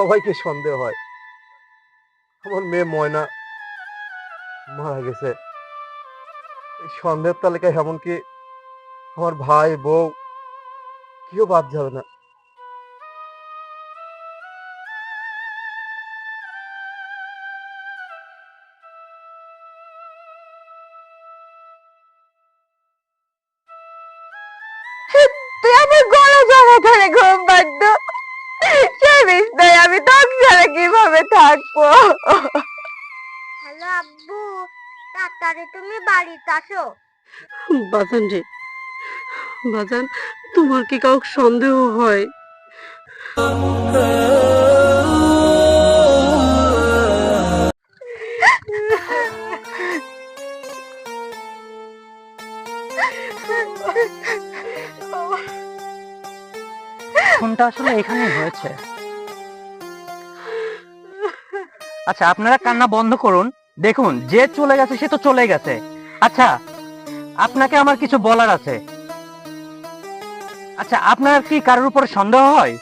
সবাইকে সন্দেহ হয়। আমার মেয়ে ময়না মারা গেছে। এই সন্দেহের তালিকায় এমনকি আমার ভাই, বউ, কেউ বাদ যাবে না। হ্যালো আব্বু তাড়াতাড়ি তুমি বাড়িতে আসো। বাজান রে বাজান তোমার কি কাউকে সন্দেহ হয়? খুনটা আসলে এখানেই হয়েছে। আচ্ছা আপনারা কান্না বন্ধ করুন। দেখুন, যে চলে গেছে, সে তো চলে গেছে। আচ্ছা আপনাকে আমার কিছু বলার আছে। আচ্ছা আপনার কি কারোর উপর সন্দেহ হয়?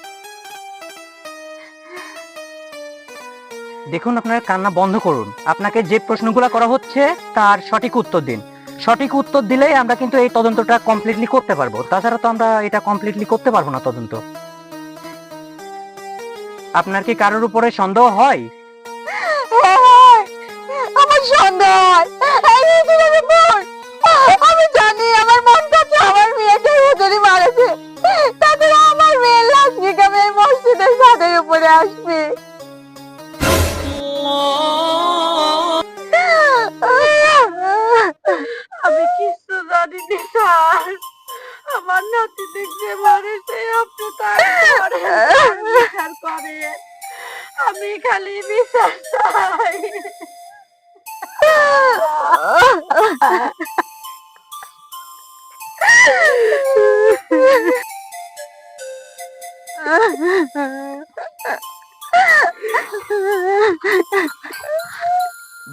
দেখুন, আপনারা কান্না বন্ধ করুন। আপনাকে যে প্রশ্নগুলো করা হচ্ছে, তার সঠিক উত্তর দিন। সঠিক উত্তর দিলেই আমরা কিন্তু এই তদন্তটা কমপ্লিটলি করতে পারব। তাছাড়া তো আমরা এটা কমপ্লিটলি করতে পারব না তদন্ত। আপনার কি কারোর উপরে সন্দেহ হয়? আমার সন্দেহ হয়। আমি জানি আমার মন কাছে আমার মেয়েকে হুজুরি মারেছে তাদের আমার মেয়ের লাশ নিকামে মসজিদের ছাদের উপরে আসবে। আমি কিছু জানি নি আমার নাতি দেখতে মারেছে আপনি তার করে আমি খালি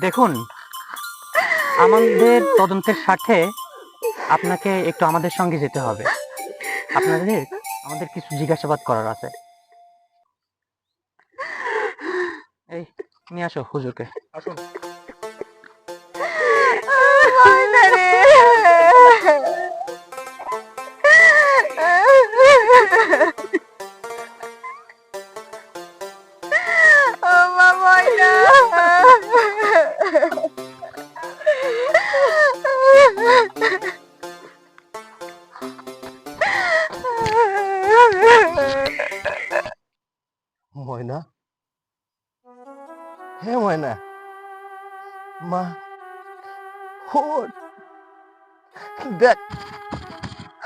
দেখুন, আমাদের তদন্তের স্বার্থে আপনাকে একটু আমাদের সঙ্গে যেতে হবে। আপনাদের, আমাদের কিছু জিজ্ঞাসাবাদ করার আছে এই নিয়ে আসো হুজুরকে। আসুন। হে ময়না। মা, ওঠ। দেখ,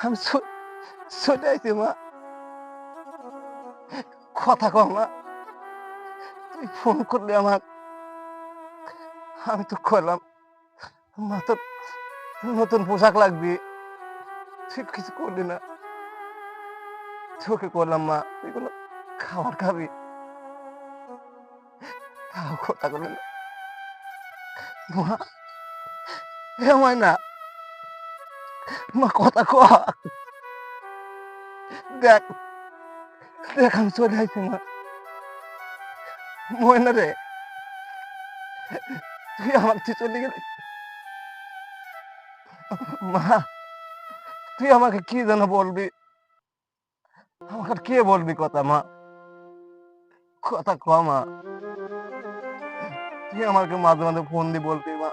আমি চলে আইছি, মা। কথা কম মা। তুই ফোন করলি আমার। আমি তো করলাম মা, তোর নতুন পোশাক লাগবে। তুই কিছু করলি না। তোকে করলাম মা কোনো খাবার খাবি? তাও কথা বলে মা ময়না মা, কথা ক দেখ দেখ, আমি চলে আইছি, মা। ময়না রে। তুই আমার তুই চলে গেলি। মা, তুই আমাকে কি যেন বলবি? আমাকে কে বলবি কথা, মা? কথা ক মা। তুই আমাকে মাঝে মাঝে ফোন দিয়ে বলবি, মা।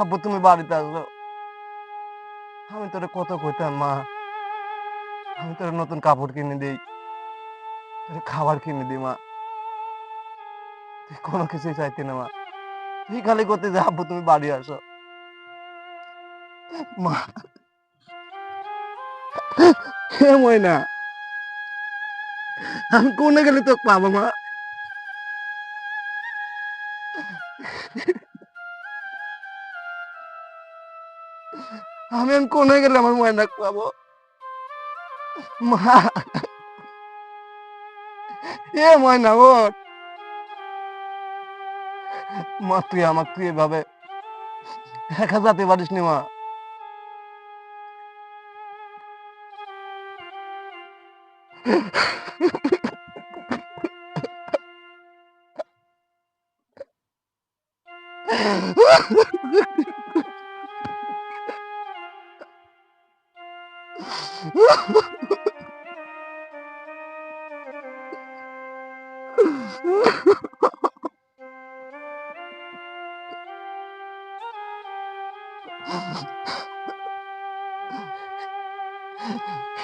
আব্বু, তুমি বাড়িতে আসো আমি তোরে কত কইতাম, মা। আমি তোর নতুন কাপড় কিনে দিই, তোর খাবার কিনে দিই, মা। তুই কোনো কিছুই চাইতি না, মা। তুই খালি করতে যে, আব্বু, তুমি বাড়ি আসো। মা। হে ময়না, আমি কোনে গেলে তোকে পাবো, মা? আমি আমি কোন হয়ে গেলে আমার ময়না পাবো মা! এ ময়না ওর মা, তুই আমার তুই এভাবে একা যাতে পারিস নি মা? Ha ha ha!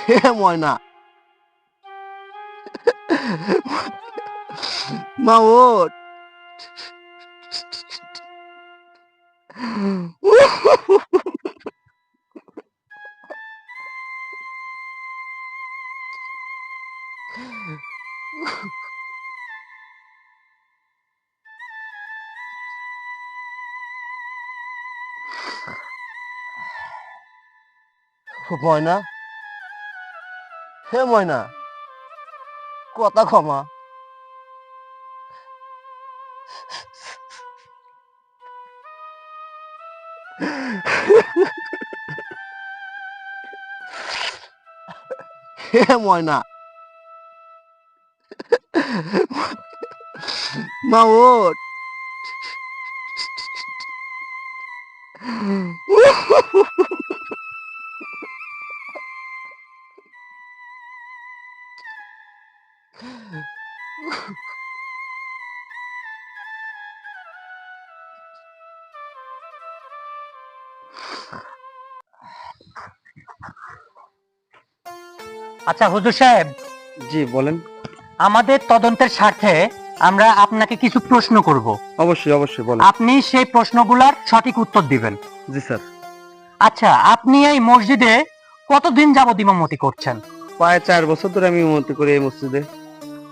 হে ময়না মা ওঠ ময়না হে ময়না কথা ক্ষমা হে ময়না মা ওঠ। আচ্ছা হুজুর সাহেব। জি বলেন। আমাদের তদন্তের স্বার্থে আমরা আপনাকে কিছু প্রশ্ন করব। অবশ্যই অবশ্যই বলেন। আপনি সেই প্রশ্নগুলোর সঠিক উত্তর দিবেন। জি স্যার। আচ্ছা আপনি এই মসজিদে কতদিন যাবত ইমামতি করছেন? প্রায় চার বছর ধরে আমি উন্নতি করি এই মসজিদে।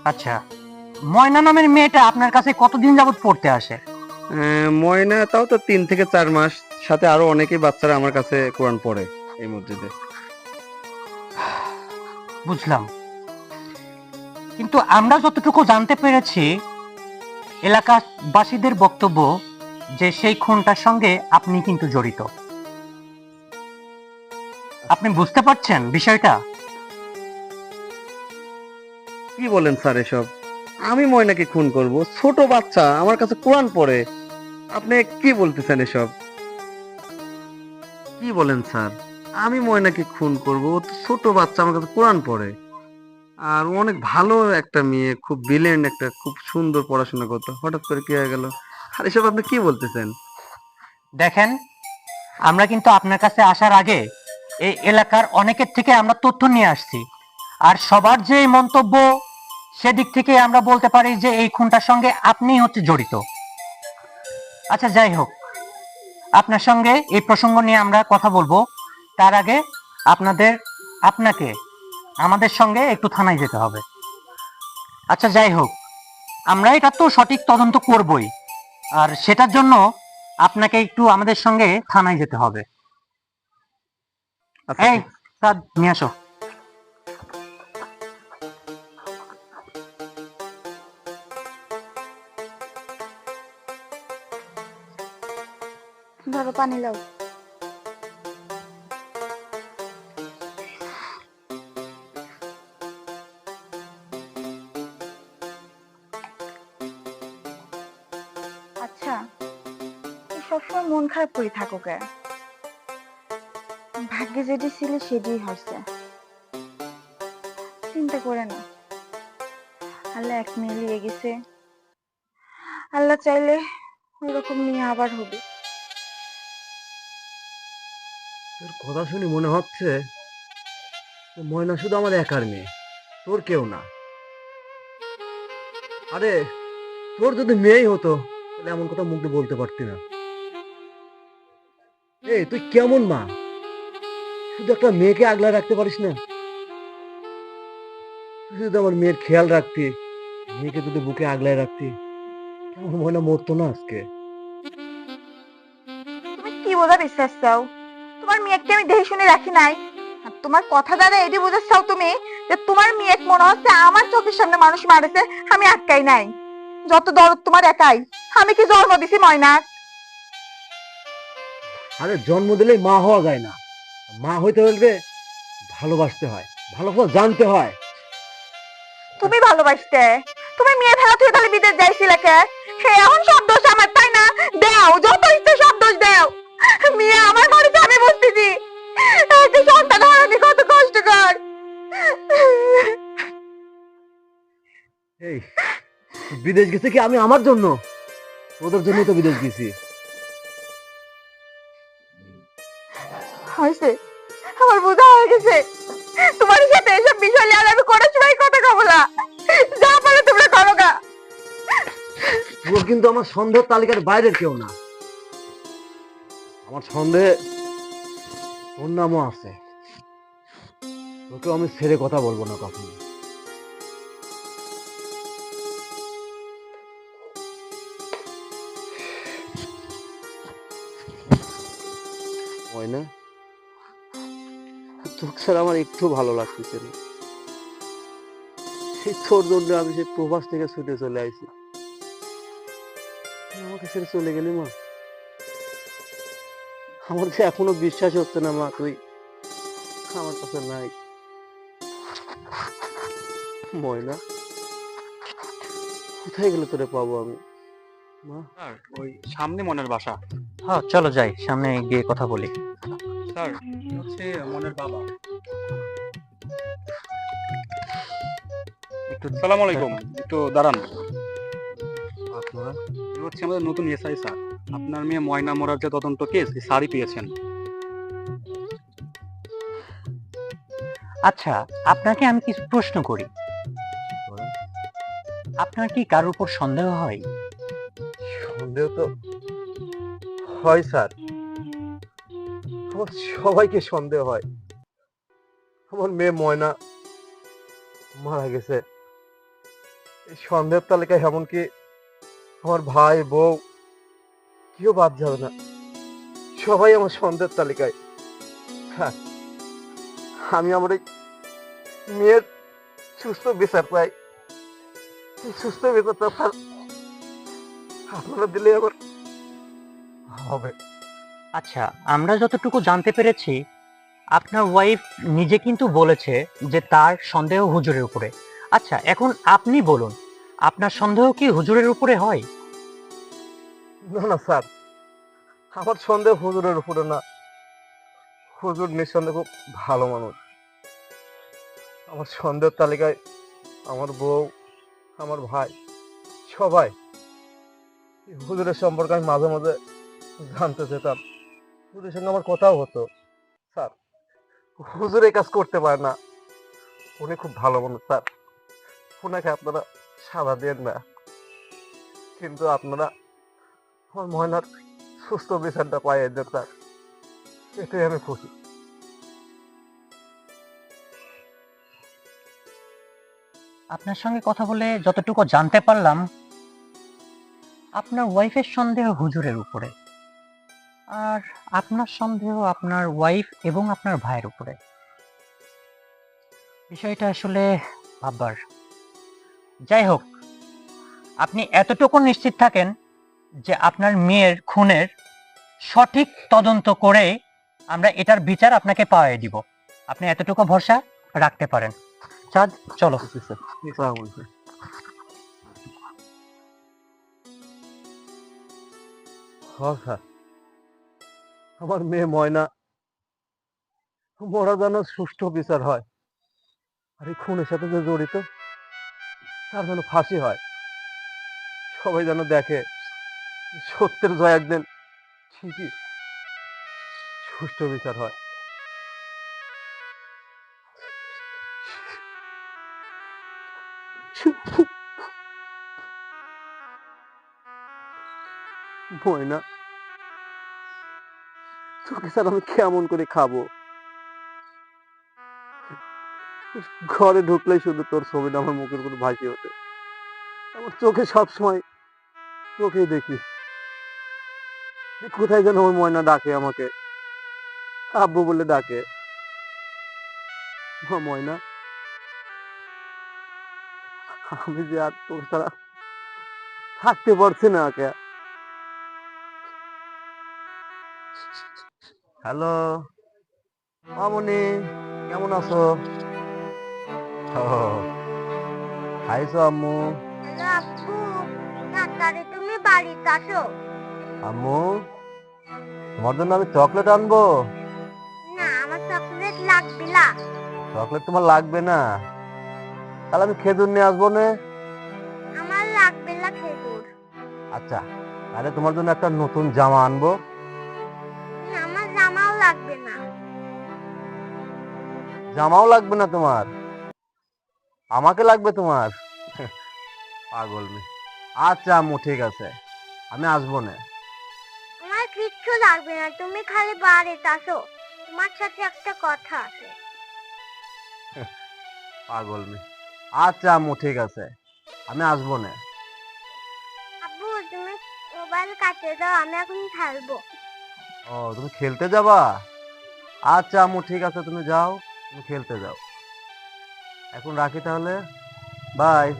আচ্ছা ময়না নামের মেয়েটা আপনার কাছে কতদিন যাবত পড়তে আসে? ময়না তাও তো তিন থেকে চার মাস সাথে আরও অনেকেই বাচ্চারা আমার কাছে কোরআন পড়ে এই মসজিদে। বুঝলাম। কিন্তু আমরা যতটুকু জানতে পেরেছি এলাকাবাসীদের বক্তব্য যে সেই খুনটার সঙ্গে আপনি কিন্তু জড়িত। আপনি বুঝতে পারছেন বিষয়টা? কি বলেন স্যার এসব? আমি ময়নাকে খুন করব ছোট বাচ্চা আমার কাছে কোরআন পড়ে। আপনি কি বলতেছেন এসব? কি বলেন স্যার? আমি ময়নাকে খুন করব। ও তো ছোট বাচ্চা, আমার কাছে কোরআন পড়ে। আর অনেক ভালো একটা মেয়ে, খুব ব্রিলিয়েন্ট একটা, খুব সুন্দর পড়াশোনা করতো। হঠাৎ করে কি হয়ে গেল? আর এসব আপনি কি বলতেছেন? দেখেন, আমরা কিন্তু আপনার কাছে আসার আগে এই এলাকার অনেকের থেকে আমরা তথ্য নিয়ে আসছি। আর সবার যে মন্তব্য, সেদিক থেকে আমরা বলতে পারি যে এই খুনটার সঙ্গে আপনি হচ্ছে জড়িত। আচ্ছা যাই হোক, আপনার সঙ্গে এই প্রসঙ্গ নিয়ে আমরা কথা বলব। তার আগে আপনাদের আপনাকে আমাদের সঙ্গে একটু থানায় যেতে হবে। আচ্ছা যাই হোক আমরা এটা তো সঠিক তদন্ত করবই আর সেটার জন্য আপনাকে একটু আমাদের সঙ্গে থানায় যেতে হবে। আচ্ছা এই কাজ নিয়ে আসো। ধরো পানি লাও মন খারাপ করে থাকো কে ভাগ্যে যেটি ছিল সেটাই হচ্ছে। চিন্তা করে না। আল্লাহ এক মিলিয়ে গেছে। আল্লাহ চাইলে ওইরকম নিয়ে আবার হবে। তোর কথা শুনে মনে হচ্ছে ময়না শুধু আমার একার মেয়ে। তোর কেউ না। আরে, তোর যদি মেয়েই হতো, তাহলে এমন কথা মুখ বলতে পারতি না। তুই কেমন মা? শুধু একটা মেয়েকে আগলা রাখতে পারিস না। যদি আমার মেয়ের খেয়াল রাখতি, মেয়েকে যদি বুকে আগলায় রাখতি। কেমন ময়না মরতো না আজকে? তুমি কি বোঝার বিশ্বাস চাও? তোমার মেয়েকে আমি দেখে শুনে রাখি নাই। আর তোমার কথা দ্বারা এটি বোঝার চাও তুমি যে তোমার মেয়ে মনে হচ্ছে আমার চোখের সামনে মানুষ মারেছে, আমি আটকাই নাই। যত দরদ তোমার একাই, আমি কি জন্ম দিছি ময়নাক আরে জন্ম দিলেই মা হওয়া যায় না। মা হইতে হলে ভালোবাসতে হয় ভালো করে জানতে হয়। তুমি ভালোবাসতে? তুমি মেয়ে ফেলা তুই তাহলে বিদেশ যাইছিলে কে? সে এখন সব দোষ আমার তাই না? দাও যত ইচ্ছে সব দোষ দাও। মিয়া আমার বাড়িতে আমি বসতেছি একটা সন্তান হারানি কত কষ্টকর এই বিদেশ গেছে কি আমি আমার জন্য? ওদের জন্যই তো বিদেশ গেছি। হয়েছে? আমার বোঝা হয়ে গেছে। তোমার সাথে এসব বিষয় নিয়ে আর আমি কোনো সময় কথা কবো না। যা পারো তোমরা করো গা। ও কিন্তু আমার সন্দেহ তালিকার বাইরের কেউ না। আমার সন্দেহে ওর নামও আছে। ওকে আমি ছেড়ে কথা বলব না কখনো। হয় না? তোকে স্যার আমার একটু ভালো লাগতেছে না। সেই তোর জন্য আমি সেই প্রবাস থেকে ছুটে চলে আইছি আমাকে ছেড়ে চলে গেলি মা। আমার যে এখনও বিশ্বাস হচ্ছে না মা তুই আমার কাছে নাই। ময়না কোথায় গেলে তোরে পাবো আমি? মা? ওই সামনে মনের বাসা। হ্যাঁ চলো যাই সামনে গিয়ে কথা বলি। স্যার হচ্ছে মনের বাবা। একটু সালাম আলাইকুম। একটু দাঁড়ান। আপনারা এ হচ্ছে আমাদের নতুন এসআই স্যার। আপনার মেয়ে ময়না মরার যে তদন্ত কেস এই স্যারই পেয়েছেন। আচ্ছা আপনাকে আমি কিছু প্রশ্ন করি। আপনার কি কারোর উপর সন্দেহ হয়? সন্দেহ তো হয় স্যার। আমার সবাইকে সন্দেহ হয়। আমার মেয়ে ময়না মারা গেছে। এই সন্দেহের তালিকায় এমনকি আমার ভাই, বউ কেউ বাদ যাবে না। সবাই আমার সন্দেহের তালিকায়। স্যার আমি আমার এই মেয়ের সুস্থ বিচার পাই সুস্থ বিচারটা আপনারা দিলে আবার হবে। আচ্ছা আমরা যতটুকু জানতে পেরেছি, আপনার ওয়াইফ নিজে কিন্তু বলেছে যে তার সন্দেহ হুজুরের উপরে। আচ্ছা এখন আপনি বলুন, আপনার সন্দেহ কি হুজুরের উপরে হয়? না না, স্যার, আমার সন্দেহ হুজুরের উপরে না। হুজুর নিঃসন্দেহ খুব ভালো মানুষ। আমার সন্দেহের তালিকায় আমার বউ, আমার ভাই, সবাই হুজুরের সম্পর্কে আমি মাঝে মাঝে জানতে চেতাম। হুজুরের সঙ্গে আমার কথাও হতো। স্যার, হুজুর এই কাজ করতে পারে না। উনি খুব ভালো মানুষ স্যার। ওনাকে আপনারা সাদা দেন না। কিন্তু আপনারা আমার ময়নার সুস্থ বিচারটা পাই এদের স্যার। এটাই আমি খুশি। আপনার সঙ্গে কথা বলে যতটুকু জানতে পারলাম, আপনার ওয়াইফের সন্দেহ হুজুরের উপরে। আর আপনার সন্দেহ আপনার ওয়াইফ এবং আপনার ভাইয়ের উপরে। বিষয়টা আসলে ভাববার যাই হোক, আপনি এতটুকু নিশ্চিত থাকেন যে আপনার মেয়ের খুনের সঠিক তদন্ত করে আমরা এটার বিচার আপনাকে পাওয়াই দিব। আপনি এতটুকু ভরসা রাখতে পারেন। চাঁদ, চলো। স্যার আমার মেয়ে ময়না। মরা যেন সুষ্ঠু বিচার হয়। আর এই খুনের সাথে যে জড়িত, তার যেন ফাঁসি হয়। সবাই যেন দেখে সত্যের জয় একদিন ঠিকই সুষ্ঠু বিচার হয়। ময়না তোকে স্যার আমি কেমন করে খাব? ঘরে ঢুকলেই শুধু তোর ছবিটা আমার মুখের উপর ভাসি ওঠে আমার চোখে সবসময় চোখেই দেখি। কোথায় যেন আমার ময়না ডাকে আমাকে। আব্বু বলে ডাকে। ময়না, আমি যে আর তোর ছাড়া থাকতে পারছি না কে হ্যালো? মামনি কেমন আছো? খাইছো আম্মু? আব্বু তাড়াতাড়ি তুমি বাড়িতে আসো। আম্মু তোমার জন্য আমি চকলেট আনব। না আমার চকলেট লাগবে না। চকলেট তোমার লাগবে না? তাহলে আমি খেজুর নিয়ে আসব না। আমার লাগবে না খেজুর। আচ্ছা তাহলে তোমার জন্য একটা নতুন জামা আনব। লাগবে না। জামাও লাগবে না তোমার। আমাকে লাগবে তোমার। পাগল মেয়ে। আচ্ছা আম্মু ঠিক আছে। আমি আসব না। আমার কিচ্ছু লাগবে না। তুমি খালি বাড়িতে আসো। তোমার সাথে একটা কথা আছে। পাগল মেয়ে। আচ্ছা আম্মু ঠিক আছে। আমি আসব না। আব্বু তুমি মোবাইল কাটিয়ে দাও। আমি এখন খেলব ও, তুমি খেলতে যাবা? আচ্ছা আম্মু, ঠিক আছে, তুমি যাও, তুমি খেলতে যাও। এখন রাখি তাহলে। বাই।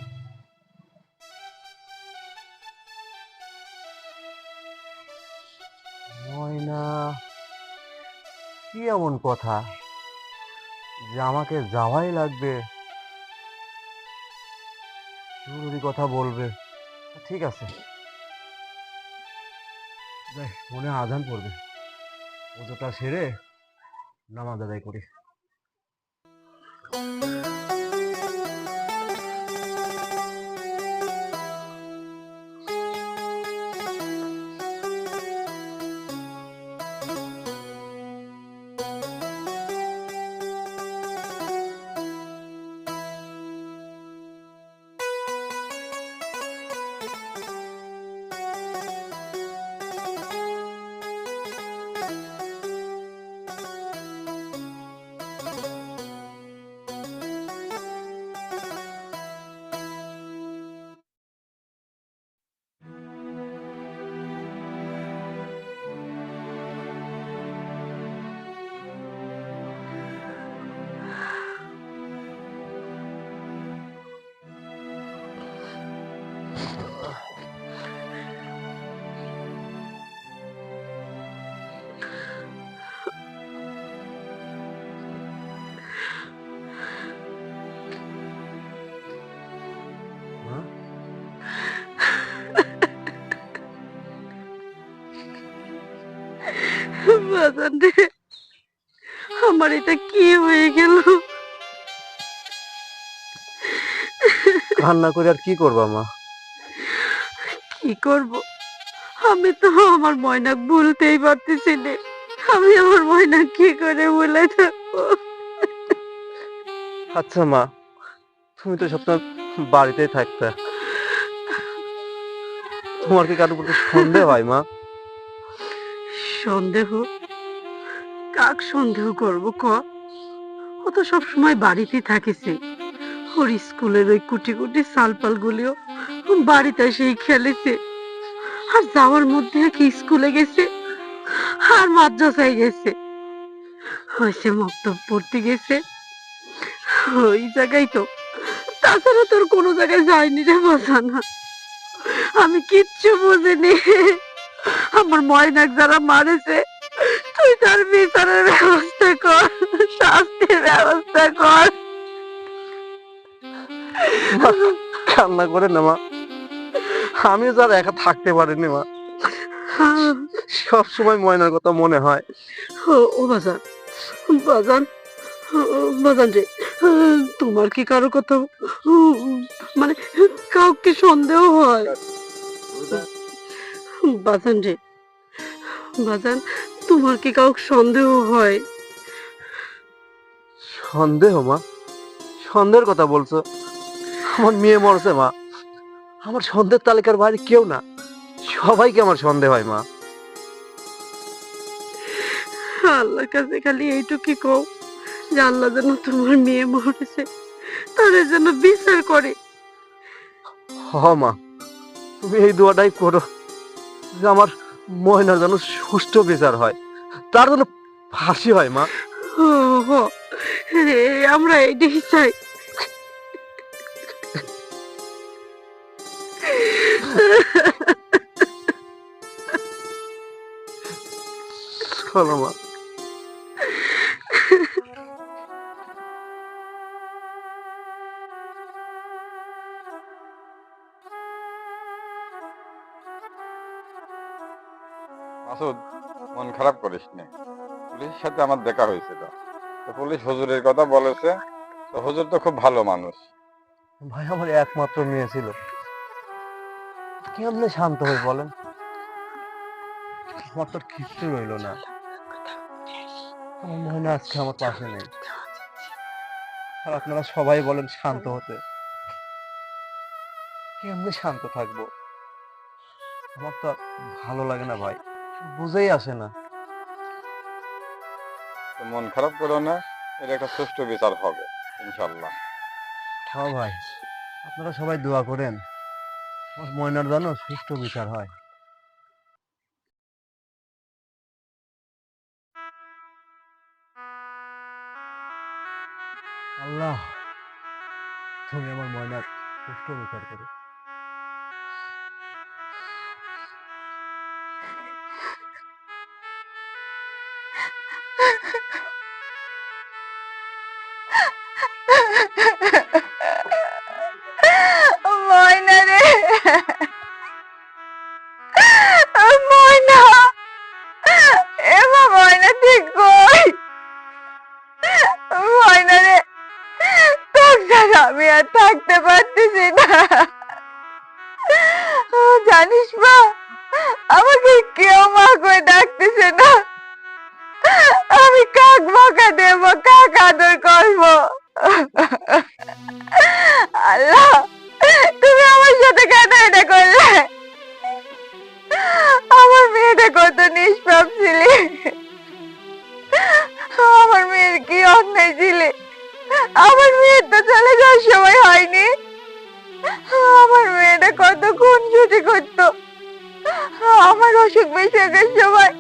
ময়না, কি এমন কথা? যে আমাকে যাওয়াই লাগবে। জরুরি কথা বলবে। ঠিক আছে। মনে আজান পড়বে। পুজোটা সেরে নামাজ আদায় করি। আমার এটা কি হয়ে গেল? কান্না করে আর কি করবা মা? কি করব? আমি তো আমার ময়না ভুলতেই পারতেছি না। আমি আমার ময়না কি করে ভুলে থাকব আচ্ছা মা তুমি তো সবসময় বাড়িতেই থাকতে। তোমার কি কারোর প্রতি সন্দেহ হয় মা? সন্দেহ? কাক সন্দেহ করব ক? ও তো সব সময় বাড়িতেই থাকিছে। ওর স্কুলের ওই কুটি কুটি সালপাল গুলিও বাড়িতে সেই খেলেছে। আর যাওয়ার মধ্যে কি স্কুলে গেছে? আর মাদ্রাসায় গেছে। হয়েছে মক্তব পড়তে গেছে। ওই জায়গায় তো। তাছাড়া তোর কোনো জায়গায় যায়নি রে বাজানা আমি কিচ্ছু বুঝিনি। আমার ময়নাক যারা মারেছে তুই তার বিচারের ব্যবস্থা কর শাস্তির ব্যবস্থা কর। কান্না করে না মা। আমিও যার একা থাকতে পারিনি মা। সব সময় ময়নার কথা মনে হয়। ও বাজান বাজান বাজান রে তোমার কি কারও কথা মানে কাউকে সন্দেহ হয়? বাজান রে বাজান তোমার কি কাউকে সন্দেহ হয়। সন্দেহ মা? সন্দেহের কথা বলছো? আমার মেয়ে মরছে মা। আমার সন্দেহের তালিকার বাইরে কেউ না। সবাইকে আমার সন্দেহ হয় মা। আল্লাহর কাছে খালি এইটুকুই কও যে আল্লাহ যেন তোমার মেয়ে মরেছে তাদের যেন বিচার করে। হ মা। তুমি এই দোয়াটাই করো যে আমার ময়নার যেন সুষ্ঠু বিচার হয় তার যেন ফাঁসি হয় মা। আমরা এটাই চাই। চলো মা। মাসুদ, মন খারাপ করিস না। পুলিশের সাথে আমার দেখা হয়েছিল। তো পুলিশ হুজুরের কথা বলেছে। তো হুজুর তো খুব ভালো মানুষ। ভাই, আমার একমাত্র মেয়ে ছিল। কেমনে শান্ত হয়ে বলেন? আমার তো কিচ্ছু রইল না। আমার মনে হয় আজকে আমার পাশে নেই। আর আপনারা সবাই বলেন শান্ত হতে। কেমনে শান্ত থাকব? আমার তো ভালো লাগে না ভাই। বুঝেই আসে না। মন খারাপ করো না এটা একটা সুষ্ঠু বিচার হবে ইনশাল্লাহ হ্যাঁ ভাই আপনারা সবাই দোয়া করেন আমার ময়নার জানো সুষ্ঠু বিচার হয়। আল্লাহ তুমি আমার ময়নার সুষ্ঠু বিচার করো। ময়না। রে ময়না আমি আর থাকতে পারতেছি না। জানিস মা, আমাকে কেউ মা কই ডাকতেছে না। আমি কাক বকা দেব? কাক আদর করব? আল্লাহ, তুমি আমার সাথে কেন এটা করলে? আমার মেয়েটা কত নিষ্পাপ ছিলে। আমার মেয়ের কি অন্যায় ছিলে? আমার মেয়ের তো চলে যাওয়ার সময় হয়নি। আমার মেয়েটা কত খুন ছুটি করতো। আমার অসুখ বেশি সময়।